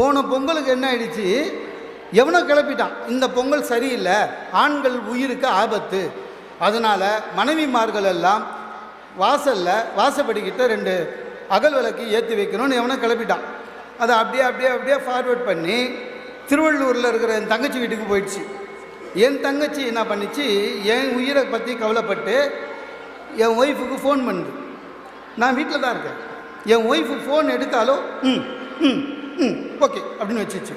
போன பொங்கலுக்கு என்ன ஆயிடுச்சு? எவனோ கிளப்பிட்டான். இந்த பொங்கல் சரியில்லை. ஆண்கள் உயிருக்கு ஆபத்து. அதனால் மனைவிமார்கள் எல்லாம் வாசலில் வாசப்படிக்கிட்ட ரெண்டு அகல் விளக்கு ஏற்றி வைக்கணும்னு எவனோ கிளப்பிட்டான். அதை அப்படியே அப்படியே அப்படியே ஃபார்வேர்ட் பண்ணி திருவள்ளூரில் இருக்கிற என் தங்கச்சி வீட்டுக்கு போயிடுச்சு. என் தங்கச்சி என்ன பண்ணிச்சு? என் உயிரை பற்றி கவலைப்பட்டு என் ஒய்ஃபுக்கு ஃபோன் பண்ணுது. நான் வீட்டில் தான் இருக்கேன். என் ஒய்ஃபு ஃபோன் எடுத்தாலும் ம் ம் ம் ஓகே அப்படின்னு வச்சுச்சு.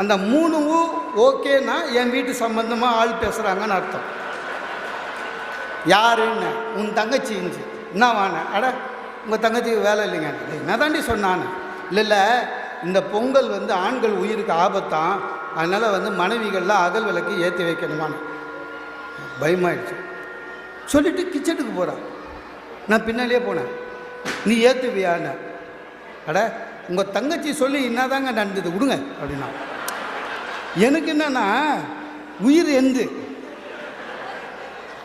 அந்த மூணுவும் ஓகேன்னா என் வீட்டு சம்மந்தமாக ஆள் பேசுகிறாங்கன்னு அர்த்தம். யாருன்னு? உன் தங்கச்சி இருந்துச்சு. என்ன வான? அட உங்கள் தங்கச்சிக்கு வேலை இல்லைங்க. என்ன தாண்டி சொன்னான்னு இல்லை இல்லை இந்த பொங்கல் வந்து ஆண்கள் உயிருக்கு ஆபத்தான். அதனால் வந்து மனைவிகள்லாம் அகல் விளக்கு ஏற்றி வைக்கணுமான்னு. பயமாயிடுச்சு. சொல்லிவிட்டு கிச்சனுக்கு போகிறான் நான் பின்னாலே போனேன். நீ ஏற்றுவியான்னு அட உங்கள் தங்கச்சி சொல்லி என்னதாங்க நடந்தது? விடுங்க அப்படின்னா. எனக்கு என்னன்னா உயிர் எந்து.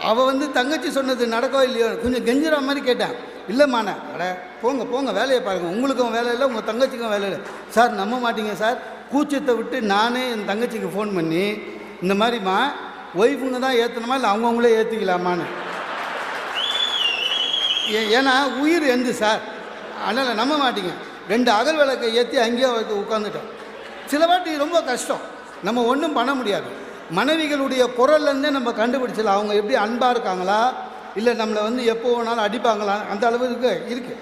அவள் வந்து தங்கச்சி சொன்னது நடக்கோ இல்லையோ? கொஞ்சம் கெஞ்சுற மாதிரி கேட்டேன். இல்லைம்மாண்ணே அட போங்க போங்க வேலையை பாருங்கள் உங்களுக்கும் வேலை இல்லை உங்கள் தங்கச்சிக்கும் வேலை இல்லை. சார் நம்ப மாட்டீங்க சார். கூச்சத்தை விட்டு நானே என் தங்கச்சிக்கு ஃபோன் பண்ணி இந்த மாதிரிம்மா ஒய்ஃபுங்க தான் ஏற்றணுமா இல்லை அவங்கவுங்களே ஏற்றிக்கலாமான்னு ஏன்னா உயிர் எந்து சார். அதனால் நம்ப மாட்டீங்க. ரெண்டு அகல் விளக்கை ஏற்றி அங்கேயே வந்து உட்காந்துட்டோம் சில வாட்டி ரொம்ப கஷ்டம். நம்ம ஒன்றும் பண்ண முடியாது. மனைவிகளுடைய குரல்லேருந்தே நம்ம கண்டுபிடிச்சலாம் அவங்க எப்படி அன்பாக இருக்காங்களா? இல்லை நம்மளை வந்து எப்போ வேணாலும் அடிப்பாங்களா? அந்த அளவுக்கு இருக்குது